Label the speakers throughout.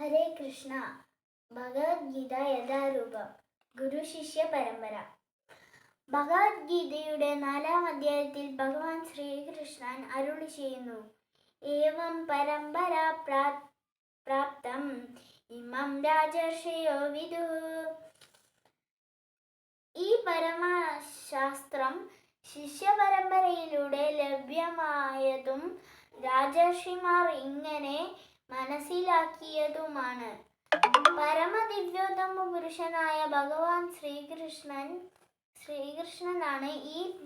Speaker 1: ഹരേ കൃഷ്ണ. ഭഗവത്ഗീത യഥാരൂപം. ഗുരു ശിഷ്യ പരമ്പര. ഭഗവത്ഗീതയുടെ നാലാം അധ്യായത്തിൽ ഭഗവാൻ ശ്രീകൃഷ്ണൻ അരുളി ചെയ്യുന്നു. ഏവം പരമ്പര പ്രാ- പ്രാപ്തം. ഇമം രാജർഷയോ വിദു. ഈ പരമശാസ്ത്രം ശിഷ്യപരമ്പരയിലൂടെ ലഭ്യമായതും രാജർഷിമാർ ഇങ്ങനെ മനസ്സിലാക്കിയതുമാണ്. പരമദിവ്യോത്തമ പുരുഷനായ ഭഗവാൻ ശ്രീകൃഷ്ണൻ ശ്രീകൃഷ്ണനാണ് ഈ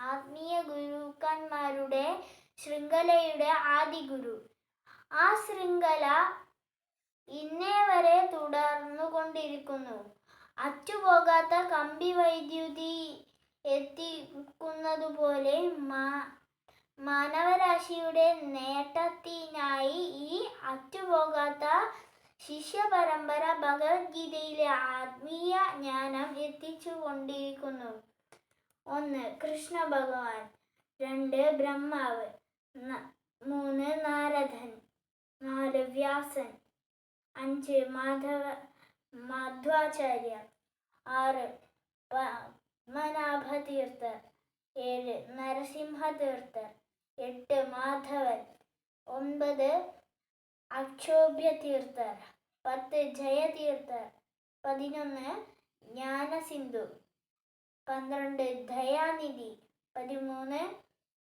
Speaker 1: ആത്മീയ ഗുരുക്കന്മാരുടെ ശൃംഖലയുടെ ആദി ഗുരു ആ ശൃംഖല ഇന്നേ വരെ തുടർന്നുകൊണ്ടിരിക്കുന്നു. അറ്റുപോകാത്ത കമ്പി വൈദ്യുതി എത്തിക്കുന്നതുപോലെ മാ- മാനവരാശിയുടെ നേട്ടത്തിനായി ഈ അറ്റുപോകാത്ത ശിഷ്യപരമ്പര ഭഗവത്ഗീതയിലെ ആത്മീയ ജ്ഞാനം എത്തിച്ചു കൊണ്ടിരിക്കുന്നു ഒന്ന് കൃഷ്ണ ഭഗവാൻ. രണ്ട് ബ്രഹ്മാവ്. മൂന്ന് നാരദൻ. നാല് വ്യാസൻ. അഞ്ച് മാധവ മധ്വാചാര്യ. ആറ് പത്മനാഭ തീർത്ഥർ ഏഴ് നരസിംഹ തീർത്ഥർ എട്ട് മാധവൻ. ഒൻപത് അക്ഷോഭ്യ തീർത്ഥർ പത്ത് ജയതീർത്ഥർ പതിനൊന്ന് ജ്ഞാനസിന്ധു. പന്ത്രണ്ട് ദയാനിധി. പതിമൂന്ന്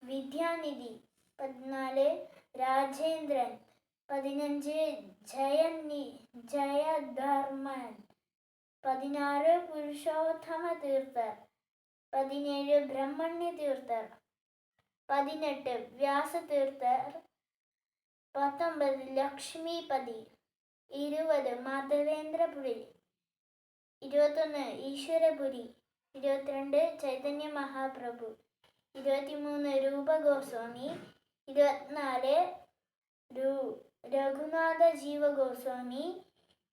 Speaker 1: വിദ്യാനിധി. പതിനാല് രാജേന്ദ്രൻ. പതിനഞ്ച് ജയന്നി ജയധർമ്മൻ. പതിനാറ് പുരുഷോത്തമ തീർത്ഥർ പതിനേഴ് ബ്രഹ്മണ്യ തീർത്ഥർ പതിനെട്ട് വ്യാസതീർത്ഥർ പത്തൊമ്പത് ലക്ഷ്മിപതി ഇരുപത് മാധവേന്ദ്രപുരി ഇരുപത്തൊന്ന് ഈശ്വരപുരി ഇരുപത്തിരണ്ട് ചൈതന്യ മഹാപ്രഭു ഇരുപത്തിമൂന്ന് രൂപഗോസ്വാമി ഇരുപത്തിനാല് രു രഘുനാഥ ജീവഗോസ്വാമി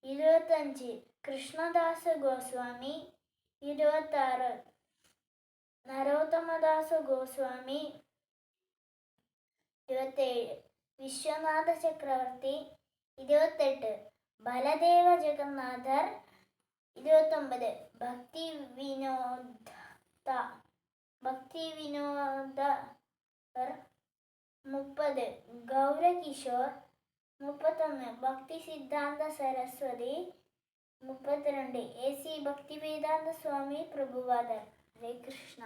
Speaker 1: ഇരുപത്തഞ്ച് കൃഷ്ണദാസ ഗോസ്വാമി ഇരുപത്താറ് നരോത്തമദാസ ഗോസ്വാമി. ഇരുപത്തേഴ്. വിശ്വനാഥ ചക്രവർത്തി. ഇരുപത്തെട്ട്. ബലദേവ ജഗന്നാഥർ. ഇരുപത്തൊമ്പത്. ഭക്തി വിനോദ ഭക്തി വിനോദർ മുപ്പത്. ഗൗരകിഷോർ. മുപ്പത്തൊന്ന്. ഭക്തി സിദ്ധാന്ത സരസ്വതി. മുപ്പത്തിരണ്ട്. എ സി ഭക്തി വേദാന്ത സ്വാമി പ്രഭുവാദർ ഹരേ കൃഷ്ണ.